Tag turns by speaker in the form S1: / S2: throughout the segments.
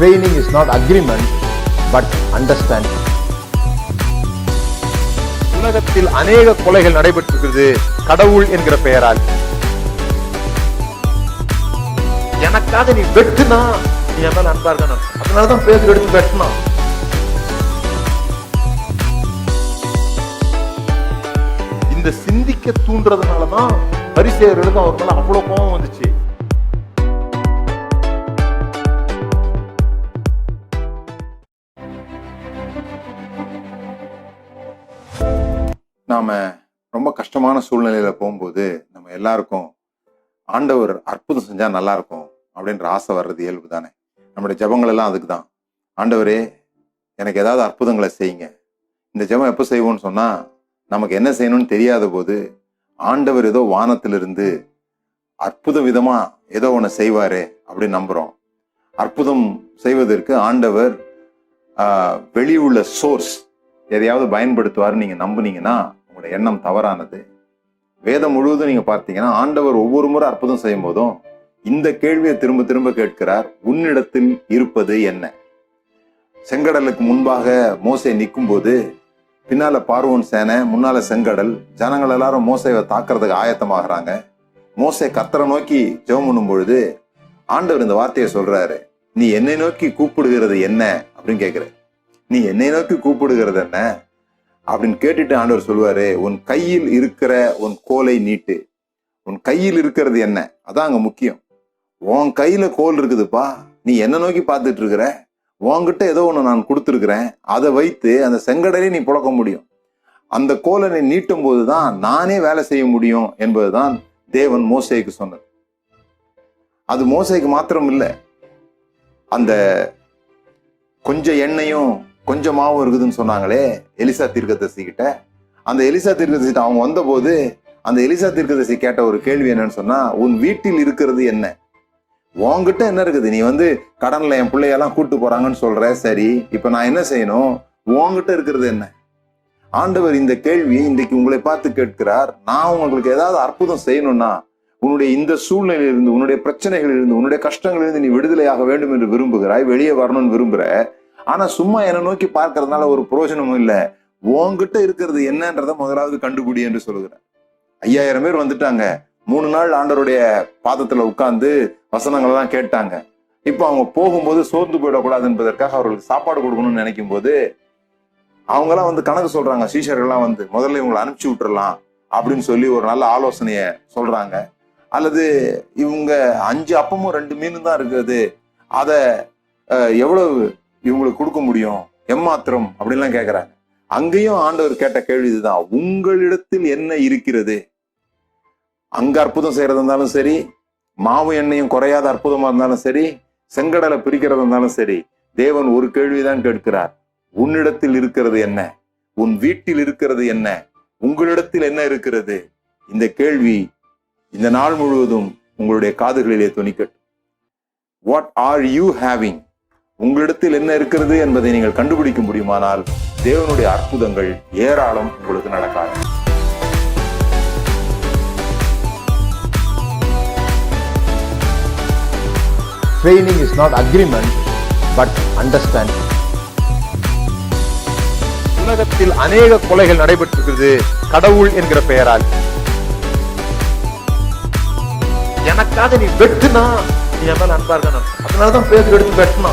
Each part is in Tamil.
S1: Training is not agreement but understanding
S2: உலகத்தில் அநேக கொலைகள் நடைபெற்றிருக்கிறது. கடவுள் என்கிற பெயரால். எனக்காக நீ வெட்டுனா நீ என் மேல அன்பா இருக்கணும் அதனாலதான் பேர் எடுத்து வெட்டினா. இந்த சிந்திக்க தூண்டுறதுனாலதான் பரிசெயர்களுக்கு அவர் மேல அவ்வளவு கோபம் வந்துச்சு.
S3: நாம் ரொம்ப கஷ்டமான சூழ்நிலையில் போகும்போது நம்ம எல்லாருக்கும் ஆண்டவர் அற்புதம் செஞ்சால் நல்லாயிருக்கும் அப்படின்ற ஆசை வர்றது இயல்பு தானே நம்முடைய ஜெபங்கள் எல்லாம் அதுக்கு தான் ஆண்டவரே எனக்கு ஏதாவது அற்புதங்களை செய்யுங்க. இந்த ஜெபம் எப்போ செய்வோம்னு சொன்னால் நமக்கு என்ன செய்யணும்னு தெரியாத போது ஆண்டவர் ஏதோ வானத்திலிருந்து அற்புத விதமாக ஏதோ ஒன்று செய்வார் அப்படின்னு நம்புகிறோம் அற்புதம் செய்வதற்கு ஆண்டவர் வெளியுள்ள சோர்ஸ் எதையாவது பயன்படுத்துவார்னு நீங்கள் நம்புனீங்கன்னா உங்களோட எண்ணம் தவறானது. வேதம் முழுவதும் நீங்க பார்த்தீங்கன்னா ஆண்டவர் ஒவ்வொரு முறை அற்புதம் செய்யும் போதும் இந்த கேள்வியை திரும்ப திரும்ப கேட்கிறார் உன்னிடத்தில் இருப்பது என்ன? செங்கடலுக்கு முன்பாக மோசை நிற்கும் போது பின்னால பார்வோன் சேனை முன்னால செங்கடல் ஜனங்கள் எல்லாரும் மோசையை தாக்குறதுக்கு ஆயத்தமாகறாங்க. மோசை கத்தரை நோக்கி ஜெபம் பண்ணும் பொழுது ஆண்டவர் இந்த வார்த்தையை சொல்றாரு நீ என்னை நோக்கி கூப்பிடுகிறது என்ன? அப்படின்னு கேட்கிற நீ என்னை நோக்கி கூப்பிடுகிறது என்ன? அப்படின்னு கேட்டுட்டு ஆண்டவர் சொல்லுவாரு உன் கையில் இருக்கிற உன் கோலை நீட்டு. உன் கையில் இருக்கிறது என்ன? அதான் அங்க முக்கியம். உன் கையில கோல் இருக்குதுப்பா. நீ என்ன நோக்கி பார்த்துட்டு இருக்கிற உன்கிட்ட ஏதோ ஒன்று நான் கொடுத்துருக்குறேன். அதை வைத்து அந்த செங்கடலை நீ புழக்க முடியும். அந்த கோலை நீ நீட்டும் போது தான் நானே வேலை செய்ய முடியும் என்பதுதான் தேவன் மோசைக்கு சொன்னது. அது மோசைக்கு மாத்திரம் இல்லை அந்த கொஞ்சம் எண்ணெயும் கொஞ்சமாகவும் இருக்குதுன்னு சொன்னாங்களே எலிசா தீர்க்கதரிசி கிட்ட. அந்த எலிசா தீர்க்கதசிகிட்ட அவங்க வந்தபோது அந்த எலிசா தீர்க்கதரிசி கேட்ட ஒரு கேள்வி என்னன்னு சொன்னா உன் வீட்டில் இருக்கிறது என்ன? உன்கிட்ட என்ன இருக்குது? நீ வந்து கடன்ல என் பிள்ளையெல்லாம் கூட்டு போறாங்கன்னு சொல்ற. சரி இப்ப நான் என்ன செய்யணும்? உன்கிட்ட இருக்கிறது என்ன? ஆண்டவர் இந்த கேள்வி இன்றைக்கு உங்களை பார்த்து கேட்கிறார். நான் உங்களுக்கு ஏதாவது அற்புதம் செய்யணும்னா உன்னுடைய இந்த சூழ்நிலையிலிருந்து உன்னுடைய பிரச்சனைகளிலிருந்து உன்னுடைய கஷ்டங்களிலிருந்து நீ விடுதலையாக வேண்டும் என்று விரும்புகிறாய் வெளியே வரணும்னு விரும்புகிற ஆனா சும்மா என்னை நோக்கி பார்க்கறதுனால ஒரு புரோஜனமும் இல்லை. உன்கிட்ட இருக்கிறது என்னன்றத முதலாவது கண்டுபிடி என்று சொல்கிறேன் ஐயாயிரம் பேர் வந்துட்டாங்க. மூணு நாள் ஆண்டவருடைய பாதத்துல உட்கார்ந்து வசனங்கள் எல்லாம் கேட்டாங்க. இப்போ அவங்க போகும்போது சோர்ந்து போயிடக்கூடாது என்பதற்காக அவர்களுக்கு சாப்பாடு கொடுக்கணும்னு நினைக்கும் போது அவங்கெல்லாம் வந்து கணக்கு சொல்றாங்க. சீஷர்கள்லாம் வந்து முதல்ல இவங்களை அனுப்பிச்சு விட்டுறலாம் அப்படின்னு சொல்லி ஒரு நல்ல ஆலோசனைய சொல்றாங்க. அல்லது இவங்க அஞ்சு அப்பமும் ரெண்டு மீனும் தான் இருக்குது. அதை எவ்வளவு இவங்களுக்கு கொடுக்க முடியும். எம்மாத்திரம்? அப்படின்லாம் கேட்குறாங்க அங்கேயும் ஆண்டவர் கேட்ட கேள்வி இதுதான். உங்களிடத்தில் என்ன இருக்கிறது? அங்க அற்புதம் செய்யறதா இருந்தாலும் சரி மாவு எண்ணெயும் குறையாத அற்புதமா இருந்தாலும் சரி செங்கடலை பிரிக்கிறதா இருந்தாலும் சரி தேவன் ஒரு கேள்விதான் கேட்கிறார். உன்னிடத்தில் இருக்கிறது என்ன? உன் வீட்டில் இருக்கிறது என்ன? உங்களிடத்தில் என்ன இருக்கிறது? இந்த கேள்வி இந்த நாள் முழுவதும் உங்களுடைய காதுகளிலே துணிக்கட்டும். வாட் ஆர் யூ ஹேவிங் உங்களிடத்தில் என்ன இருக்கிறது என்பதை நீங்கள் கண்டுபிடிக்க முடியுமானால் தேவனுடைய அற்புதங்கள் ஏராளம் உங்களுக்கு நடக்காது.
S1: Training is not agreement but understanding.
S2: உலகத்தில் அநேக கொலைகள் நடைபெற்றிருக்கிறது கடவுள் என்கிற பெயரால். எனக்காக நீ வெட்டுனா நீ என் மேல அன்பா இருக்கணும் அதனாலதான் பேருக்கு எடுத்து வெட்டினா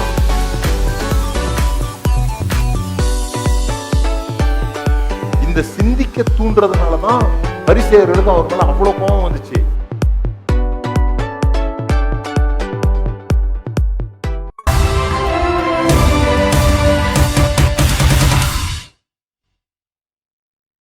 S2: இதை சிந்திக்க தூண்டுறதுனாலதான் பரிசேயர்களுக்கு அவர் மேல அவ்வளோ கோபம் வந்துச்சு.